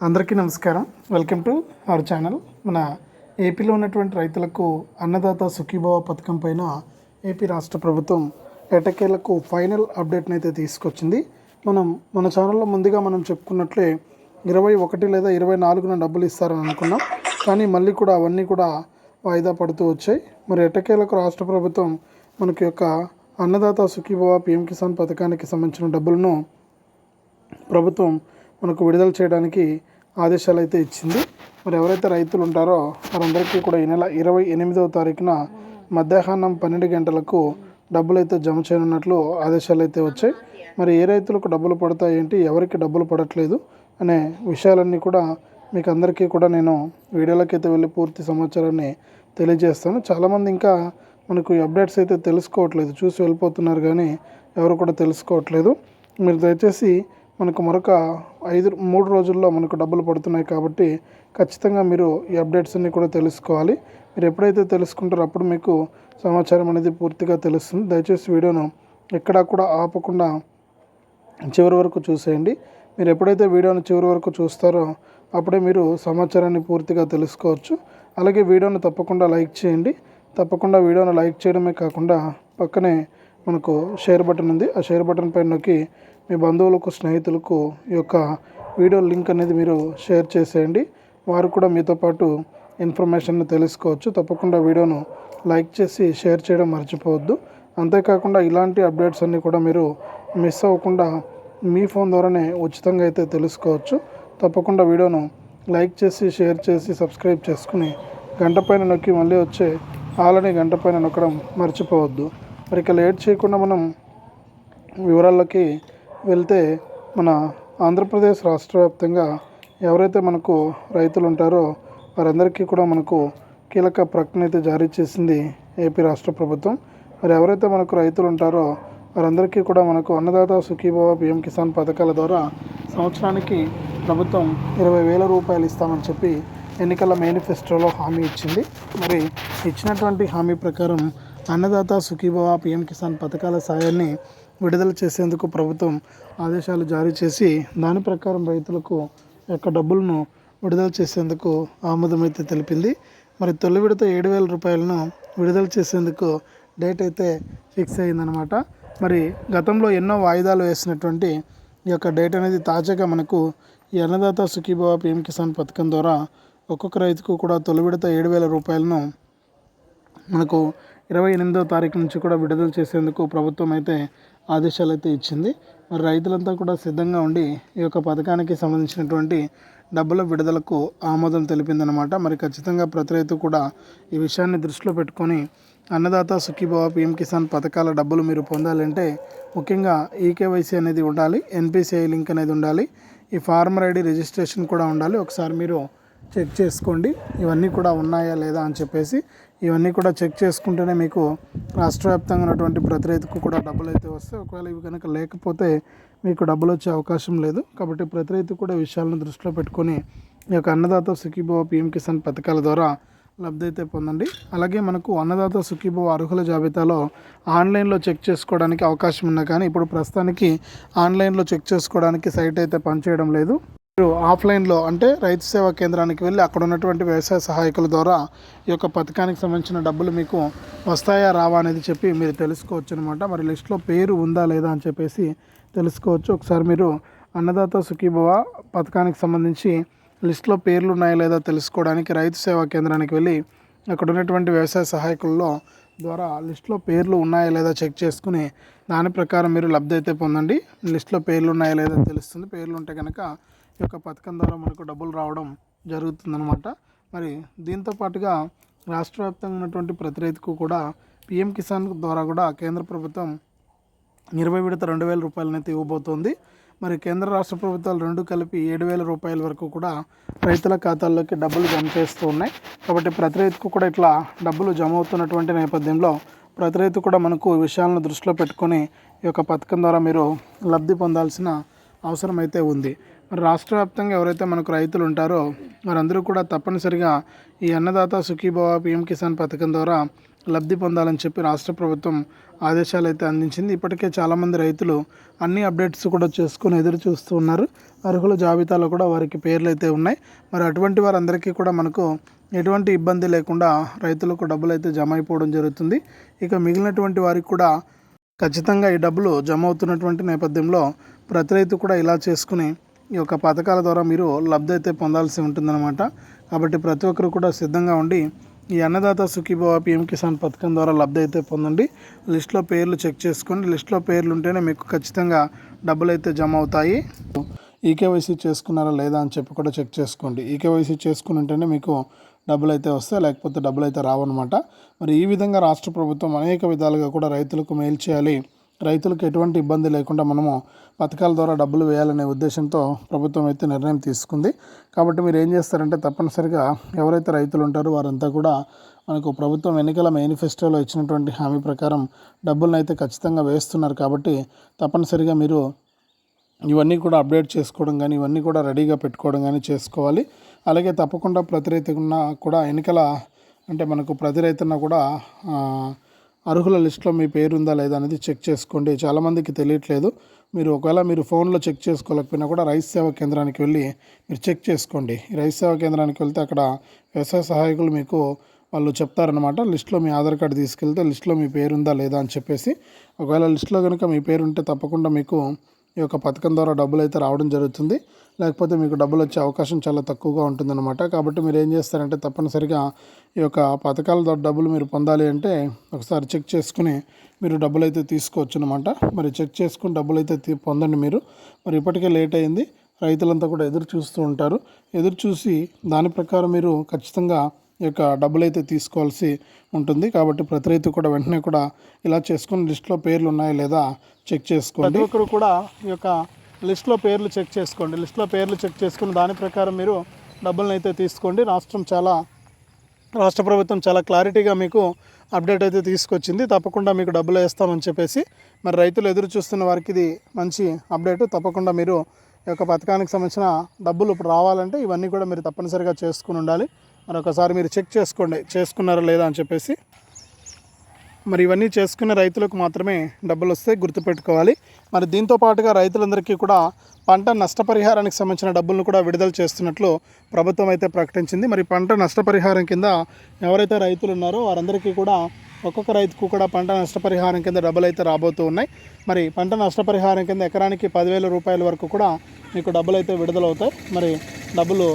అందరికీ నమస్కారం. Welcome to our channel. మన ఏపీలో ఉన్నటువంటి రైతులకు అన్నదాత సుఖీభవ పథకం పైన ఏపీ రాష్ట్ర ప్రభుత్వం ఎటకేలకు ఫైనల్ అప్డేట్ని అయితే తీసుకొచ్చింది. మనం మన ఛానల్లో ముందుగా మనం చెప్పుకున్నట్లే ఇరవై ఒకటి లేదా ఇరవై నాలుగున డబ్బులు ఇస్తారని అనుకున్నాం. కానీ మళ్ళీ కూడా అవన్నీ కూడా వాయిదా పడుతూ వచ్చాయి. మరి ఎటకేలకు రాష్ట్ర ప్రభుత్వం మనకి యొక్క అన్నదాత సుఖీభవ పిఎం కిసాన్ పథకానికి సంబంధించిన డబ్బులను ప్రభుత్వం మనకు విడుదల చేయడానికి ఆదేశాలు అయితే ఇచ్చింది. మరి ఎవరైతే రైతులు ఉంటారో వారందరికీ కూడా ఈ నెల ఇరవై ఎనిమిదవ తారీఖున మధ్యాహ్నం పన్నెండు గంటలకు డబ్బులు అయితే జమ చేయనున్నట్లు ఆదేశాలు అయితే వచ్చాయి. మరి ఏ రైతులకు డబ్బులు పడతాయేంటి ఎవరికి డబ్బులు పడట్లేదు అనే విషయాలన్నీ కూడా మీకు అందరికీ కూడా నేను వీడియోలోకి అయితే వెళ్ళి పూర్తి సమాచారాన్ని తెలియజేస్తాను. చాలామంది ఇంకా మనకు అప్డేట్స్ అయితే తెలుసుకోవట్లేదు. చూసి వెళ్ళిపోతున్నారు కానీ ఎవరు కూడా తెలుసుకోవట్లేదు. మీరు దయచేసి మనకు మరొక ఐదు మూడు రోజుల్లో మనకు డబ్బులు పడుతున్నాయి కాబట్టి ఖచ్చితంగా మీరు ఈ అప్డేట్స్ అన్ని కూడా తెలుసుకోవాలి. మీరు ఎప్పుడైతే తెలుసుకుంటారో అప్పుడు మీకు సమాచారం అనేది పూర్తిగా తెలుస్తుంది. దయచేసి వీడియోను ఎక్కడా కూడా ఆపకుండా చివరి వరకు చూసేయండి. మీరు ఎప్పుడైతే వీడియోను చివరి వరకు చూస్తారో అప్పుడే మీరు సమాచారాన్ని పూర్తిగా తెలుసుకోవచ్చు. అలాగే వీడియోను తప్పకుండా లైక్ చేయండి. తప్పకుండా వీడియోను లైక్ చేయడమే కాకుండా పక్కనే మనకు షేర్ బటన్ ఉంది. ఆ షేర్ బటన్ పైన నొక్కి మీ బంధువులకు స్నేహితులకు ఈ యొక్క వీడియో లింక్ అనేది మీరు షేర్ చేసేయండి. వారు కూడా మీతో పాటు ఇన్ఫర్మేషన్ తెలుసుకోవచ్చు. తప్పకుండా వీడియోను లైక్ చేసి షేర్ చేయడం మర్చిపోవద్దు. అంతేకాకుండా ఇలాంటి అప్డేట్స్ అన్నీ కూడా మీరు మిస్ అవ్వకుండా మీ ఫోన్ ద్వారానే ఉచితంగా అయితే తెలుసుకోవచ్చు. తప్పకుండా వీడియోను లైక్ చేసి షేర్ చేసి సబ్స్క్రైబ్ చేసుకుని గంట పైన నొక్కి మళ్ళీ వచ్చే ఆలని గంట పైన నొక్కడం మర్చిపోవద్దు. మరి ఇక లేట్ చేయకుండా మనం వివరాల్లోకి వెళ్తే మన ఆంధ్రప్రదేశ్ రాష్ట్ర వ్యాప్తంగా ఎవరైతే మనకు రైతులు ఉంటారో వారందరికీ కూడా మనకు కీలక ప్రకటన అయితే జారీ చేసింది ఏపీ రాష్ట్ర ప్రభుత్వం. మరి ఎవరైతే మనకు రైతులు ఉంటారో వారందరికీ కూడా మనకు అన్నదాత సుఖీభవ పిఎం కిసాన్ పథకాల ద్వారా సంవత్సరానికి ప్రభుత్వం ఇరవై వేల రూపాయలు ఇస్తామని చెప్పి ఎన్నికల మేనిఫెస్టోలో హామీ ఇచ్చింది. మరి ఇచ్చినటువంటి హామీ ప్రకారం అన్నదాత సుఖీభవ పిఎం కిసాన్ పథకాల సాయాన్ని విడుదల చేసేందుకు ప్రభుత్వం ఆదేశాలు జారీ చేసి దాని ప్రకారం రైతులకు యొక్క డబ్బులను విడుదల చేసేందుకు ఆమోదమైతే తెలిపింది. మరి తొలి విడత ఏడు వేల రూపాయలను విడుదల చేసేందుకు డేట్ అయితే ఫిక్స్ అయిందనమాట మరి గతంలో ఎన్నో వాయిదాలు వేసినటువంటి ఈ యొక్క డేట్ అనేది తాజాగా మనకు ఈ అన్నదాత సుఖీభవ పిఎం కిసాన్ పథకం ద్వారా ఒక్కొక్క రైతుకు కూడా తొలి విడత ఏడు వేల రూపాయలను మనకు ఇరవై ఎనిమిదో తారీఖు నుంచి కూడా విడుదల చేసేందుకు ప్రభుత్వం అయితే ఆదేశాలు అయితే ఇచ్చింది. మరి రైతులంతా కూడా సిద్ధంగా ఉండి ఈ యొక్క పథకానికి సంబంధించినటువంటి డబ్బుల విడుదలకు ఆమోదం తెలిపిందనమాట మరి ఖచ్చితంగా ప్రతి రైతు కూడా ఈ విషయాన్ని దృష్టిలో పెట్టుకొని అన్నదాత సుఖీభావ పిఎం కిసాన్ పథకాల డబ్బులు మీరు పొందాలంటే ముఖ్యంగా ఈకేవైసీ అనేది ఉండాలి ఎన్పిసిఐ లింక్ అనేది ఉండాలి ఈ ఫార్మర్ ఐడి రిజిస్ట్రేషన్ కూడా ఉండాలి. ఒకసారి మీరు చెక్ చేసుకోండి ఇవన్నీ కూడా ఉన్నాయా లేదా అని చెప్పేసి ఇవన్నీ కూడా చెక్ చేసుకుంటేనే మీకు రాష్ట్ర వ్యాప్తంగా ఉన్నటువంటి ప్రతి రైతుకు కూడా డబ్బులు అయితే వస్తాయి. ఒకవేళ ఇవి కనుక లేకపోతే మీకు డబ్బులు వచ్చే అవకాశం లేదు. కాబట్టి ప్రతి రైతు కూడా విషయాలను దృష్టిలో పెట్టుకొని ఈ యొక్క అన్నదాత సుఖీభవ పిఎం కిసాన్ పథకాల ద్వారా లబ్ధి అయితే పొందండి. అలాగే మనకు అన్నదాత సుఖీభవ అర్హుల జాబితాలో ఆన్లైన్లో చెక్ చేసుకోవడానికి అవకాశం ఉన్నా కానీ ఇప్పుడు ప్రస్తుతానికి ఆన్లైన్లో చెక్ చేసుకోవడానికి సైట్ అయితే పనిచేయడం లేదు. మీరు ఆఫ్లైన్లో అంటే రైతు సేవా కేంద్రానికి వెళ్ళి అక్కడ ఉన్నటువంటి వ్యవసాయ సహాయకుల ద్వారా ఈ యొక్క పథకానికి సంబంధించిన డబ్బులు మీకు వస్తాయా రావా అనేది చెప్పి మీరు తెలుసుకోవచ్చు అనమాట మరి లిస్ట్లో పేరు ఉందా లేదా అని చెప్పేసి తెలుసుకోవచ్చు. ఒకసారి మీరు అన్నదాత సుఖీభవ పథకానికి సంబంధించి లిస్ట్లో పేర్లు ఉన్నాయా లేదా తెలుసుకోవడానికి రైతు సేవా కేంద్రానికి వెళ్ళి అక్కడ ఉన్నటువంటి వ్యవసాయ సహాయకుల్లో ద్వారా లిస్ట్లో పేర్లు ఉన్నాయా లేదా చెక్ చేసుకుని దాని ప్రకారం మీరు లబ్ధి అయితే పొందండి. లిస్ట్లో పేర్లు ఉన్నాయా లేదా తెలుస్తుంది. పేర్లు ఉంటే కనుక యొక్క పథకం ద్వారా మనకు డబ్బులు రావడం జరుగుతుందన్నమాట. మరి దీంతో పాటుగా రాష్ట్ర వ్యాప్తంగా ఉన్నటువంటి ప్రతి రైతుకు కూడా పిఎం కిసాన్ ద్వారా కూడా కేంద్ర ప్రభుత్వం ఇరవై విడత రెండు వేల రూపాయలనైతే ఇవ్వబోతోంది. మరి కేంద్ర రాష్ట్ర ప్రభుత్వాలు రెండు కలిపి ఏడు వేల రూపాయల వరకు కూడా రైతుల ఖాతాల్లోకి డబ్బులు జమ చేస్తూ ఉన్నాయి. కాబట్టి ప్రతి రైతుకు కూడా ఇట్లా డబ్బులు జమ అవుతున్నటువంటి నేపథ్యంలో ప్రతి రైతు కూడా మనకు ఈ విషయాలను దృష్టిలో పెట్టుకొని ఈ యొక్క పథకం ద్వారా మీరు లబ్ధి పొందాల్సిన అవసరమైతే ఉంది. మరి రాష్ట్ర వ్యాప్తంగా ఎవరైతే మనకు రైతులు ఉంటారో వారందరూ కూడా తప్పనిసరిగా ఈ అన్నదాత సుఖీభవ పిఎం కిసాన్ పథకం ద్వారా లబ్ధి పొందాలని చెప్పి రాష్ట్ర ప్రభుత్వం ఆదేశాలు అయితే అందించింది. ఇప్పటికే చాలామంది రైతులు అన్ని అప్డేట్స్ కూడా చేసుకుని ఎదురు చూస్తూ ఉన్నారు. అర్హుల జాబితాలో కూడా వారికి పేర్లు అయితే ఉన్నాయి. మరి అటువంటి వారందరికీ కూడా మనకు ఎటువంటి ఇబ్బంది లేకుండా రైతులకు డబ్బులు అయితే జమ అయిపోవడం జరుగుతుంది. ఇక మిగిలినటువంటి వారికి కూడా ఖచ్చితంగా ఈ డబ్బులు జమ అవుతున్నటువంటి నేపథ్యంలో ప్రతి రైతు కూడా ఇలా చేసుకుని ఈ యొక్క పథకాల ద్వారా మీరు లబ్ధి అయితే పొందాల్సి ఉంటుందన్నమాట. కాబట్టి ప్రతి ఒక్కరు కూడా సిద్ధంగా ఉండి ఈ అన్నదాత సుఖీభవ పిఎం కిసాన్ పథకం ద్వారా లబ్ధి అయితే పొందండి. లిస్ట్లో పేర్లు చెక్ చేసుకోండి. లిస్ట్లో పేర్లు ఉంటేనే మీకు ఖచ్చితంగా డబ్బులు అయితే జమ అవుతాయి. ఈకేవైసీ చేసుకున్నారా లేదా అని చెప్పి కూడా చెక్ చేసుకోండి. ఈకేవైసీ చేసుకుని ఉంటేనే మీకు డబ్బులు అయితే వస్తాయి. లేకపోతే డబ్బులు అయితే రావన్నమాట. మరి ఈ విధంగా రాష్ట్ర ప్రభుత్వం అనేక విధాలుగా కూడా రైతులకు మేలు చేయాలి. రైతులకు ఎటువంటి ఇబ్బంది లేకుండా మనము పథకాల ద్వారా డబ్బులు వేయాలనే ఉద్దేశంతో ప్రభుత్వం అయితే నిర్ణయం తీసుకుంది. కాబట్టి మీరు ఏం చేస్తారంటే తప్పనిసరిగా ఎవరైతే రైతులు ఉంటారో వారంతా కూడా మనకు ప్రభుత్వం ఎన్నికల మేనిఫెస్టోలో ఇచ్చినటువంటి హామీ ప్రకారం డబ్బులను అయితే ఖచ్చితంగా వేస్తున్నారు. కాబట్టి తప్పనిసరిగా మీరు ఇవన్నీ కూడా అప్డేట్ చేసుకోవడం కానీ ఇవన్నీ కూడా రెడీగా పెట్టుకోవడం కానీ చేసుకోవాలి. అలాగే తప్పకుండా ప్రతి రైతుకున్న కూడా ఎన్నికల అంటే మనకు ప్రతి రైతున్న కూడా అర్హుల లిస్ట్లో మీ పేరు ఉందా లేదా అనేది చెక్ చేసుకోండి. చాలామందికి తెలియట్లేదు. మీరు ఒకవేళ మీరు ఫోన్లో చెక్ చేసుకోలేకపోయినా కూడా రైతు సేవా కేంద్రానికి వెళ్ళి మీరు చెక్ చేసుకోండి. ఈ రైతు సేవా కేంద్రానికి వెళ్తే అక్కడ వ్యవసాయ సహాయకులు మీకు వాళ్ళు చెప్తారనమాట లిస్ట్లో మీ ఆధార్ కార్డు తీసుకెళ్తే లిస్ట్లో మీ పేరు ఉందా లేదా అని చెప్పేసి. ఒకవేళ లిస్ట్లో కనుక మీ పేరు ఉంటే తప్పకుండా మీకు ఈ యొక్క పథకం ద్వారా డబ్బులు అయితే రావడం జరుగుతుంది. లేకపోతే మీకు డబ్బులు వచ్చే అవకాశం చాలా తక్కువగా ఉంటుందన్నమాట. కాబట్టి మీరు ఏం చేస్తారంటే తప్పనిసరిగా ఈ యొక్క పథకాల ద్వారా డబ్బులు మీరు పొందాలి అంటే ఒకసారి చెక్ చేసుకుని మీరు డబ్బులు అయితే తీసుకోవచ్చు అనమాట మరి చెక్ చేసుకుని డబ్బులు అయితే తీ- పొందండి మీరు. మరి ఇప్పటికే లేట్ అయింది. రైతులంతా కూడా ఎదురు చూస్తూ ఉంటారు. ఎదురు చూసి దాని ప్రకారం మీరు ఖచ్చితంగా యొక్క డబ్బులు అయితే తీసుకోవాల్సి ఉంటుంది. కాబట్టి ప్రతి రైతు కూడా వెంటనే కూడా ఇలా చేసుకుని లిస్ట్లో పేర్లు ఉన్నాయా లేదా చెక్ చేసుకోండి. ఒకరు కూడా ఈ యొక్క లిస్ట్లో పేర్లు చెక్ చేసుకోండి. లిస్ట్లో పేర్లు చెక్ చేసుకుని దాని ప్రకారం మీరు డబ్బులను అయితే తీసుకోండి. రాష్ట్రం చాలా రాష్ట్ర ప్రభుత్వం చాలా క్లారిటీగా మీకు అప్డేట్ అయితే తీసుకొచ్చింది. తప్పకుండా మీకు డబ్బులు వేస్తామని చెప్పేసి మరి రైతులు ఎదురు చూస్తున్న వారికి ఇది మంచి అప్డేట్. తప్పకుండా మీరు ఈ యొక్క పథకానికి సంబంధించిన డబ్బులు ఇప్పుడు రావాలంటే ఇవన్నీ కూడా మీరు తప్పనిసరిగా చేసుకుని ఉండాలి. మరి ఒకసారి మీరు చెక్ చేసుకోండి చేసుకున్నారా లేదా అని చెప్పేసి మరి ఇవన్నీ చేసుకునే రైతులకు మాత్రమే డబ్బులు వస్తే గుర్తుపెట్టుకోవాలి. మరి దీంతో పాటుగా రైతులందరికీ కూడా పంట నష్టపరిహారానికి సంబంధించిన డబ్బులను కూడా విడుదల చేస్తున్నట్లు ప్రభుత్వం అయితే ప్రకటించింది. మరి పంట నష్టపరిహారం కింద ఎవరైతే రైతులు ఉన్నారో వారందరికీ కూడా ఒక్కొక్క రైతుకు కూడా పంట నష్టపరిహారం కింద డబ్బులు అయితే రాబోతూ ఉన్నాయి. మరి పంట నష్టపరిహారం కింద ఎకరానికి పదివేల రూపాయల వరకు కూడా మీకు డబ్బులు అయితే విడుదలవుతాయి. మరి డబ్బులు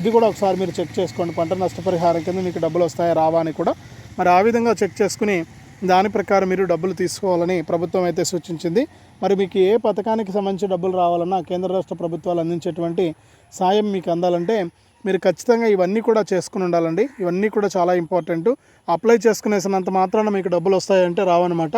ఇది కూడా ఒకసారి మీరు చెక్ చేసుకోండి. పంట నష్టపరిహారం కింద మీకు డబ్బులు వస్తాయా రావా అని కూడా. మరి ఆ విధంగా చెక్ చేసుకుని దాని ప్రకారం మీరు డబ్బులు తీసుకోవాలని ప్రభుత్వం అయితే సూచించింది. మరి మీకు ఏ పథకానికి సంబంధించి డబ్బులు రావాలన్నా కేంద్ర రాష్ట్ర ప్రభుత్వాలు అందించేటువంటి సాయం మీకు అందాలంటే మీరు ఖచ్చితంగా ఇవన్నీ కూడా చేసుకుని ఉండాలండి. ఇవన్నీ కూడా చాలా ఇంపార్టెంట్. అప్లై చేసుకునేసినంత మాత్రాన మీకు డబ్బులు వస్తాయంటే రావన్నమాట.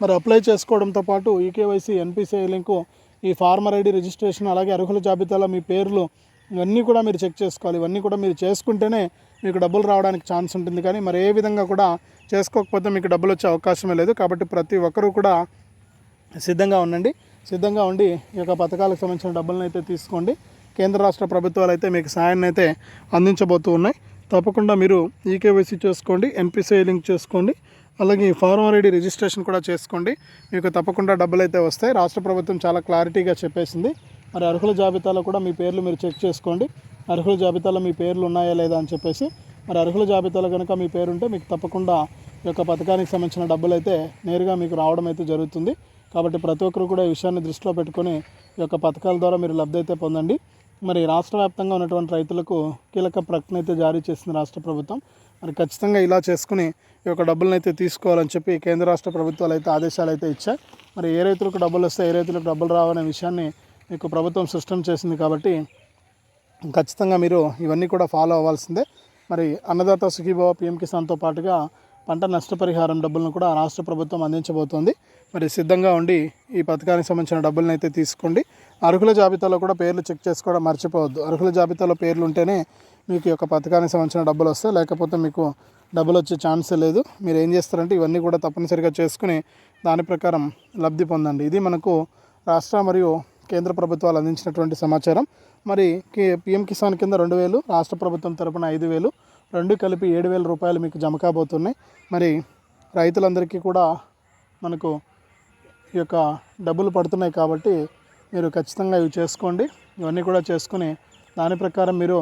మరి అప్లై చేసుకోవడంతో పాటు ఈకేవైసీ ఎన్పిసిఐ లింకు ఈ ఫార్మర్ ఐడి రిజిస్ట్రేషన్ అలాగే అర్హుల జాబితాలో మీ పేర్లు ఇవన్నీ కూడా మీరు చెక్ చేసుకోవాలి. ఇవన్నీ కూడా మీరు చేసుకుంటేనే మీకు డబ్బులు రావడానికి ఛాన్స్ ఉంటుంది కానీ మరి ఏ విధంగా కూడా చేసుకోకపోతే మీకు డబ్బులు వచ్చే అవకాశమే లేదు. కాబట్టి ప్రతి ఒక్కరూ కూడా సిద్ధంగా ఉండండి. సిద్ధంగా ఉండి ఈ యొక్క పథకాలకు సంబంధించిన డబ్బులను అయితే తీసుకోండి. కేంద్ర రాష్ట్ర ప్రభుత్వాలు అయితే మీకు సాయాన్ని అయితే అందించబోతూ ఉన్నాయి. తప్పకుండా మీరు ఈకేవైసీ చేసుకోండి ఎన్పిసిఐ లింక్ చేసుకోండి అలాగే ఈ ఫార్మర్ ఐడి రిజిస్ట్రేషన్ కూడా చేసుకోండి. మీకు తప్పకుండా డబ్బులు అయితే వస్తాయి. రాష్ట్ర ప్రభుత్వం చాలా క్లారిటీగా చెప్పేసింది. మరి అర్హుల జాబితాలో కూడా మీ పేర్లు మీరు చెక్ చేసుకోండి. అర్హుల జాబితాలో మీ పేర్లు ఉన్నాయా లేదా అని చెప్పేసి మరి అర్హుల జాబితాలో కనుక మీ పేరు ఉంటే మీకు తప్పకుండా ఈ యొక్క పథకానికి సంబంధించిన డబ్బులు అయితే నేరుగా మీకు రావడం అయితే జరుగుతుంది. కాబట్టి ప్రతి ఒక్కరు కూడా ఈ విషయాన్ని దృష్టిలో పెట్టుకొని ఈ యొక్క పథకాల ద్వారా మీరు లబ్ధి అయితే పొందండి. మరి రాష్ట్ర వ్యాప్తంగా ఉన్నటువంటి రైతులకు కీలక ప్రకటన అయితే జారీ చేసింది రాష్ట్ర ప్రభుత్వం. మరి ఖచ్చితంగా ఇలా చేసుకుని ఈ యొక్క డబ్బులను అయితే తీసుకోవాలని చెప్పి కేంద్ర రాష్ట్ర ప్రభుత్వాలు అయితే ఆదేశాలు అయితే ఇచ్చాయి. మరి ఏ రైతులకు డబ్బులు వస్తే ఏ రైతులకు డబ్బులు రావనే విషయాన్ని మీకు ప్రభుత్వం స్పష్టం చేసింది కాబట్టి ఖచ్చితంగా మీరు ఇవన్నీ కూడా ఫాలో అవ్వాల్సిందే. మరి అన్నదాత సుఖీభావ పిఎం కిసాన్తో పాటుగా పంట నష్టపరిహారం డబ్బులను కూడా రాష్ట్ర ప్రభుత్వం అందించబోతోంది. మరి సిద్ధంగా ఉండి ఈ పథకానికి సంబంధించిన డబ్బులను అయితే తీసుకోండి. అర్హుల జాబితాలో కూడా పేర్లు చెక్ చేసుకోవడం మర్చిపోవద్దు. అర్హుల జాబితాలో పేర్లు ఉంటేనే మీకు ఈ యొక్క పథకానికి సంబంధించిన డబ్బులు వస్తాయి. లేకపోతే మీకు డబ్బులు వచ్చే ఛాన్సే లేదు. మీరు ఏం చేస్తారంటే ఇవన్నీ కూడా తప్పనిసరిగా చేసుకుని దాని ప్రకారం లబ్ధి పొందండి. ఇది మనకు రాష్ట్ర మరియు కేంద్ర ప్రభుత్వాలు అందించినటువంటి సమాచారం. మరి కే పిఎం కిసాన్ కింద రెండు వేలు రాష్ట్ర ప్రభుత్వం తరపున ఐదు వేలు రెండు కలిపి ఏడు వేల రూపాయలు మీకు జమ కాబోతున్నాయి. మరి రైతులందరికీ కూడా మనకు ఈ యొక్క డబ్బులు పడుతున్నాయి కాబట్టి మీరు ఖచ్చితంగా ఇవి చేసుకోండి. ఇవన్నీ కూడా చేసుకుని దాని ప్రకారం మీరు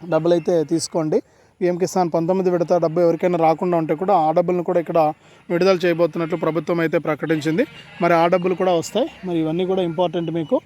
డబ్బులు అయితే తీసుకోండి. పిఎం కిసాన్ పంతొమ్మిది విడత డబ్బు ఎవరికైనా రాకుండా ఉంటే కూడా ఆ డబ్బులను కూడా ఇక్కడ విడుదల చేయబోతున్నట్లు ప్రభుత్వం అయితే ప్రకటించింది. మరి ఆ డబ్బులు కూడా వస్తాయి. మరి ఇవన్నీ కూడా ఇంపార్టెంట్ మీకు.